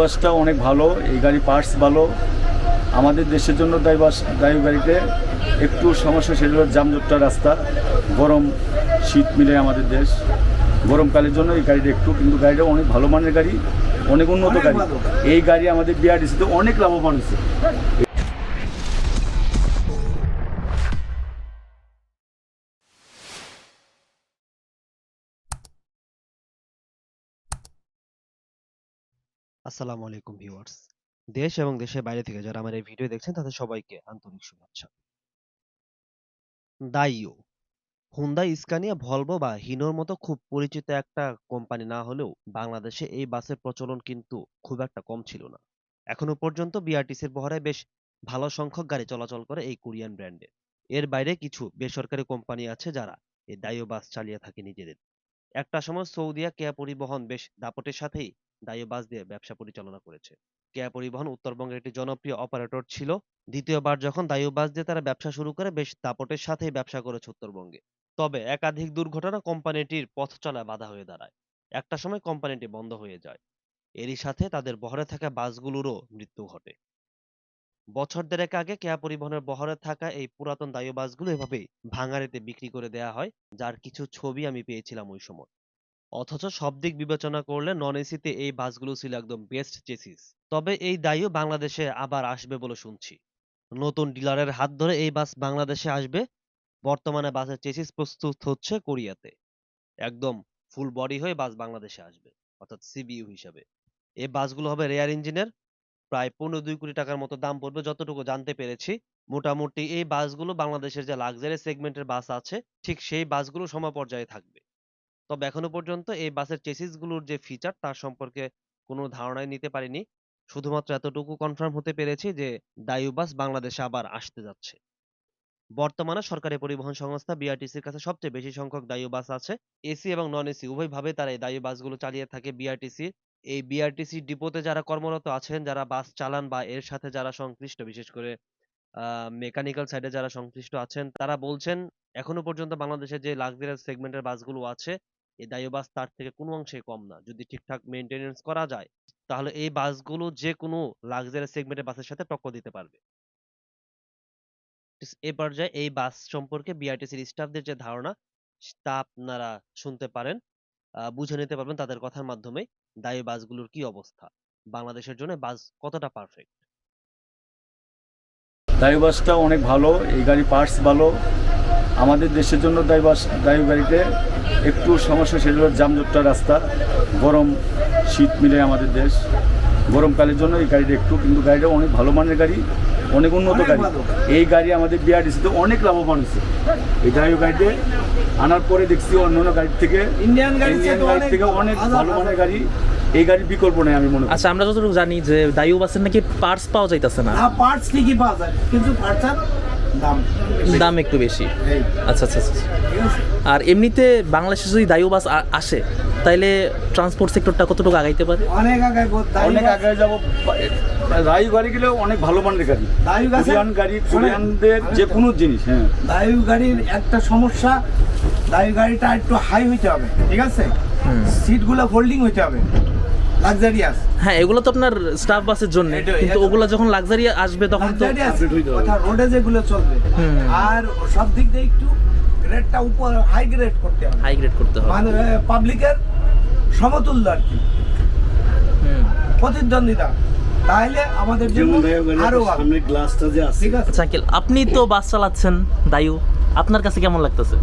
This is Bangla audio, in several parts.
বাসটা অনেক ভালো এই গাড়ি পার্টস ভালো। আমাদের দেশের জন্য বাস দায়ু গাড়িতে একটু সমস্যা সেটা হলো জামজটটা রাস্তা। গরম শীত মিলে আমাদের দেশ। গরমকালের জন্য এই গাড়িটা একটু কিন্তু গাড়িটা অনেক ভালো মানের গাড়ি অনেক উন্নত গাড়ি। এই গাড়ি আমাদের বিআরডিসিতে অনেক লাভবান হয়েছে। আসসালামু আলাইকুম ভিউয়ার্স। দেশ এবং দেশের বাইরে থেকে যারা আমার এই ভিডিও দেখছেন, তাদের সবাইকে আন্তরিক শুভেচ্ছা। দাইও। হুন্ডাই স্কানিয়া ভলভো বা হিনোর মতো খুব পরিচিত একটা কোম্পানি না হলেও বাংলাদেশে এই বাসের প্রচলন কিন্তু খুব একটা কম ছিল না। এখনও পর্যন্ত বিআরটিসির বহরে বেশ ভালো সংখ্যক গাড়ি চলাচল করে এই কোরিয়ান ব্র্যান্ডের এর বাইরে কিছু বেসরকারি কোম্পানি আছে যারা এই দাইও বাস চালিয়ে থাকে নিজেদের। একটা সময় সৌদিয়া কেয়া পরিবহন বেশ দাপটের সাথেই বাস দিয়ে ব্যবসা পরিচালনা করেছে। কেয়া পরিবহন উত্তরবঙ্গের একটি জনপ্রিয় অপারেটর ছিল। দ্বিতীয়বার যখন বাস দিয়ে তারা ব্যবসা শুরু করে, বেশ দাপটের সাথেই ব্যবসা করেছে উত্তরবঙ্গে। তবে একাধিক দুর্ঘটনা কোম্পানিটির পথ চলা বাধা হয়ে দাঁড়ায়। একটা সময় কোম্পানিটি বন্ধ হয়ে যায়। এরই সাথে তাদের বহরে থাকা বাসগুলোরও মৃত্যু ঘটে। বছর দেড়েক আগে কেয়া পরিবহনের বহরে থাকা এই পুরাতন দায়ু বাসগুলো এভাবেই ভাঙাড়িতে বিক্রি করে দেয়া হয়, যার কিছু ছবি আমি পেয়েছিলাম ওই সময়। অথচ সব দিক বিবেচনা করলে নন এসিতে এই বাসগুলো ছিল একদম বেস্ট চেসিস তবে এই দায়ও বাংলাদেশে আবার আসবে বলে শুনছি। নতুন ডিলারের হাত ধরে এই বাস বাংলাদেশে আসবে, বর্তমানে বাসের চেসিস প্রস্তুত হচ্ছে কোরিয়াতে। একদম ফুল বডি হয়ে বাস বাংলাদেশে আসবে, অর্থাৎ সিবিইউ হিসাবে। এই বাসগুলো হবে রেয়ার ইঞ্জিনের প্রায় পনেরো দুই কোটি টাকার মতো দাম পড়বে যতটুকু জানতে পেরেছি। মোটামুটি এই বাসগুলো বাংলাদেশের যে লাক্সারি সেগমেন্টের বাস আছে, ঠিক সেই বাসগুলো সমপর্যায়ে থাকবে। তবে এখনও পর্যন্ত এই বাসের চেসিসগুলোর যে ফিচার তার সম্পর্কে কোনো ধারণাই নিতে পারিনি। শুধুমাত্র এতটুকু কনফার্ম হতে পেরেছি যে দায়ু বাস বাংলাদেশে আবার আসতে যাচ্ছে। বর্তমানে সরকারি পরিবহন সংস্থা বিআরটিসির কাছে সবচেয়ে বেশি সংখ্যক দায়ু বাস আছে। এসি এবং নন এসি উভয়ভাবে তারা এই দায়ু বাসগুলো চালিয়ে থাকে বিআরটিসি এই বিআরটিসি ডিপোতে যারা কর্মরত আছেন, যারা বাস চালান বা এর সাথে যারা সংশ্লিষ্ট, বিশেষ করে মেকানিক্যাল সাইডে যারা সংশ্লিষ্ট আছেন, তারা বলছেন, এখনও পর্যন্ত বাংলাদেশে যে লাক্সারিয়াস সেগমেন্টের বাসগুলো আছে এই দায়ু বাস তার থেকে কোনো অংশে কম না। যদি ঠিকঠাক মেনটেনেন্স করা যায়, তাহলে এই বাসগুলো যে কোনো লাক্সারিয়াস সেগমেন্টের বাসের সাথে টক্কর দিতে পারবে। এ পর্যায়ে এই বাস সম্পর্কে বিআরটিসির স্টাফদের যে ধারণা, তা আপনারা শুনতে পারেন বুঝে নিতে পারবেন তাদের কথার মাধ্যমে দায়ু বাসগুলোর কি অবস্থা, বাংলাদেশের জন্য বাস কতটা পারফেক্ট দায়ু বাসটা অনেক ভালো, এই গাড়ি পার্টস ভালো। আমাদের দেশের জন্য দায়ু বাস, দায়ু গাড়িতে একটু সমস্যা সেটা হলো জামজটটা রাস্তা। গরম শীত মিলে আমাদের দেশ। গরমকালের জন্য এই গাড়িটা একটু কিন্তু গাড়িটা অনেক ভালো মানের গাড়ি অনেক উন্নত গাড়ি। এই গাড়ি আমাদের বিআরটিসিতে অনেক লাভবান হয়েছে। এই দায়ু গাড়িতে আনার পরে দেখছি অন্য অন্য গাড়ির থেকে ইন্ডিয়ান গাড়ি ইন্ডিয়ান থেকে গাড়ির অনেক থেকে অনেক ভালো মানের গাড়ি এই গাড়ির বিকল্প নেই আমি মনে করি। আচ্ছা আমরা যতটুকু জানি যে দায়ু বাসের নাকি পার্টস পাওয়া যাইতেছে না? হ্যাঁ পার্টস ঠিকই পাওয়া যায়। কিন্তু পার্টসের দাম দাম একটু বেশি। আচ্ছা আচ্ছা আচ্ছা ঠিক আছে আর এমনিতে বাংলাদেশে যদি দায়ু বাস আসে তাইলে ট্রান্সপোর্ট সেক্টরটা কতটুকু আগাইতে পারে? অনেক আগে অনেক আগে যাব। রায়ু গাড়ি গেলেও অনেক ভালো মানের গাড়ি। দায়ু গাড়ি কোরিয়ানদের যে কোনো জিনিস হ্যাঁ। দায়ু গাড়ির একটা সমস্যা দায়ু গাড়িটা একটু হাই হইতে হবে ঠিক আছে? সিটগুলো ফোল্ডিং হইতে হবে। লাক্সারিয়াস হ্যাঁ এগুলো তো আপনার স্টাফ বাসের জন্য কিন্তু ওগুলো যখন লাক্সারি আসবে তখন তো। কথা রোডে যেগুলো চলবে আর সব দিক দিয়ে একটু গ্রেডটা উপর হাই গ্রেড করতে হবে। হাই গ্রেড করতে হবে। মানে পাবলিকের সমতুল্য আর কি। প্রতিদ্বন্দ্বিতা। তাহলে আমাদের জন্য আরও সামনে গ্লাসটা যে আছে। ঠিক আছে? আচ্ছা আপনি তো বাস চালাচ্ছেন দায়ু। আপনার কাছে কেমন লাগতেছে?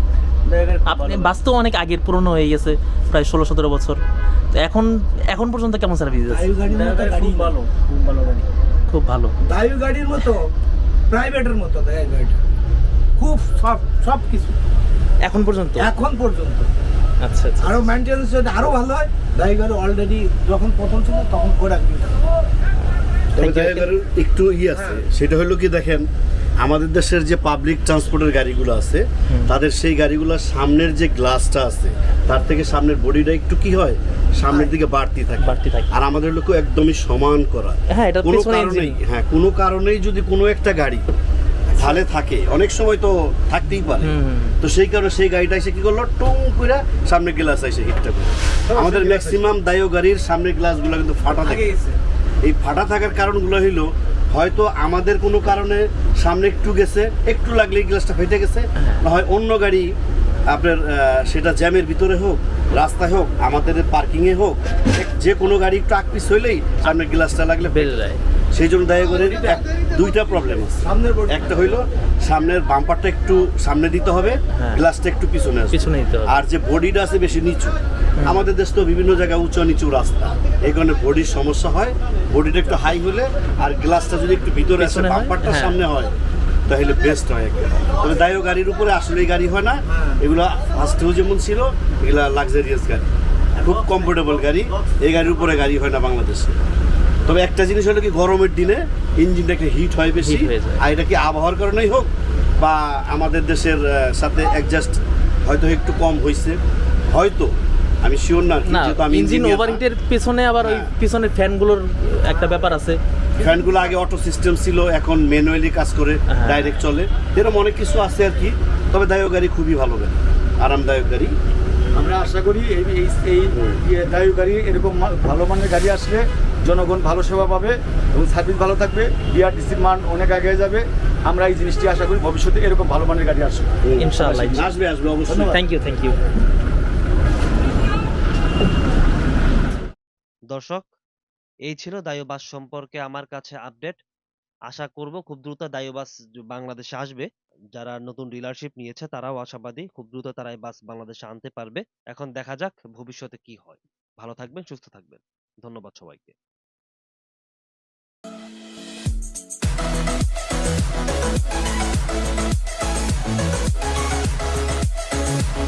আপনি বাস তো অনেক আগের পুরনো হয়ে গেছে প্রায় ষোলো সতেরো বছর। তো এখন এখন পর্যন্ত কেমন সার্ভিস আছে দায়ু গাড়ির গাড়ি খুব ভালো খুব ভালো গাড়ি। খুব ভালো। দায়ু গাড়ির মতো প্রাইভেটের মতো দায়ু গাড়িটা। খুব সব সব কিছু। এখন পর্যন্ত? এখন পর্যন্ত। আচ্ছা আচ্ছা। আরও মেনটেন্স যদি আরও ভালো হয় দায়ু গাড়ি অলরেডি যখন প্রথম ছিল তখন ড্রাইভারের একটু ই আছে। সেটা হলো কি দেখেন আমাদের দেশের যে পাবলিক ট্রান্সপোর্টের গাড়িগুলো আছে তাদের সেই গাড়িগুলোর সামনের যে গ্লাসটা আছে তার থেকে সামনের বডিটা একটু কি হয় সামনের দিকে বাড়তি থাকে। বাড়তি থাকে। আর আমাদের লোক একদমই সমান করা। হ্যাঁ, এটা কোনো কারণেই হ্যাঁ কোনো কারণেই যদি কোনো একটা গাড়ি ঢালে থাকে অনেক সময় তো থাকতেই পারে। তো সেই কারণে সেই গাড়িটা এসে কি করল টং করে সামনে গ্লাস এসে হিটটা করে আমাদের ম্যাক্সিমাম দায়ো গাড়ির সামনের গ্লাসগুলো কিন্তু ফাটা থাকে। এই ফাটা থাকার কারণগুলো হইল হয়তো আমাদের কোনো কারণে সামনে একটু গেছে একটু লাগলে গ্লাসটা ফেটে গেছে না হয় অন্য গাড়ি আপনার সেটা জ্যামের ভিতরে হোক রাস্তায় হোক আমাদের পার্কিংয়ে হোক যে কোনো গাড়ি একটু আকপিস হইলেই সামনে গ্লাসটা লাগলে বেড়ে যায়। সেই জন্য দায়ী করে দুইটা প্রবলেম আছে। একটা হইল সামনের বাম্পারটা একটু সামনে দিতে হবে হ্যাঁ। গ্লাসটা একটু পিছনে পিছনে দিতে হবে। আর যে বডিটা আছে বেশি নিচু আমাদের দেশ তো বিভিন্ন জায়গায় উঁচু নিচু রাস্তা। এই কারণে বডির সমস্যা হয় বডিটা একটু হাই হলে আর গ্লাসটা যদি একটু ভিতরে আসে বাম্পারটা হ্যাঁ। সামনে হয় তাহলে বেস্ট হয়। তবে দায়ও গাড়ির উপরে আসলে গাড়ি হয় না। এগুলো ফার্স্টেও যেমন ছিল এগুলা লাক্সারিয়াস গাড়ি। খুব কমফোর্টেবল গাড়ি। এই গাড়ির উপরে গাড়ি হয় না বাংলাদেশে। তবে একটা জিনিস হলো কি গরমের দিনে ইঞ্জিনটা একটু হিট হয় বেশি হয়ে আর এটা কি আবহাওয়ার কারণেই হোক বা আমাদের দেশের সাথে অ্যাডজাস্ট হয়তো একটু কম হয়েছে হয়তো আমি শিওর না না যেহেতু আমি ইঞ্জিন। ওভারহিটের পেছনে আবার ওই হ্যাঁ। পিছনের ফ্যানগুলোর একটা ব্যাপার আছে ফ্যানগুলো আগে অটো সিস্টেম ছিল এখন ম্যানুয়ালি কাজ করে হ্যাঁ। ডাইরেক্ট চলে এরকম অনেক কিছু আছে আর কি তবে দায়ক গাড়ি খুবই ভালো গাড়ি আরামদায়ক গাড়ি আমরা আশা করি এই এই এই ইয়ে দায়ু গাড়ি এরকম ভালো মানের গাড়ি আসলে জনগণ ভালো সেবা পাবে এবং সার্ভিস ভালো থাকবে। বিআরটিসির মান অনেক আগে যাবে। আমরা এই জিনিসটি আশা করি ভবিষ্যতে এরকম ভালো মানের গাড়ি আসবে। ইনশাআল্লাহ। আসবে আসবে অবশ্যই। থ্যাংক ইউ থ্যাংক ইউ দর্শক এই ছিল দায়ুবাস সম্পর্কে আমার কাছে আপডেট। আশা করব খুব দ্রুত দায়ুবাস বাংলাদেশে আসবে। যারা নতুন ডিলারশিপ নিয়েছে তারাও আশাবাদী খুব দ্রুত তারা এই বাস বাংলাদেশে আনতে পারবে। এখন দেখা যাক ভবিষ্যতে কি হয়। ভালো থাকবেন সুস্থ থাকবেন। ধন্যবাদ সবাইকে। フフフフ。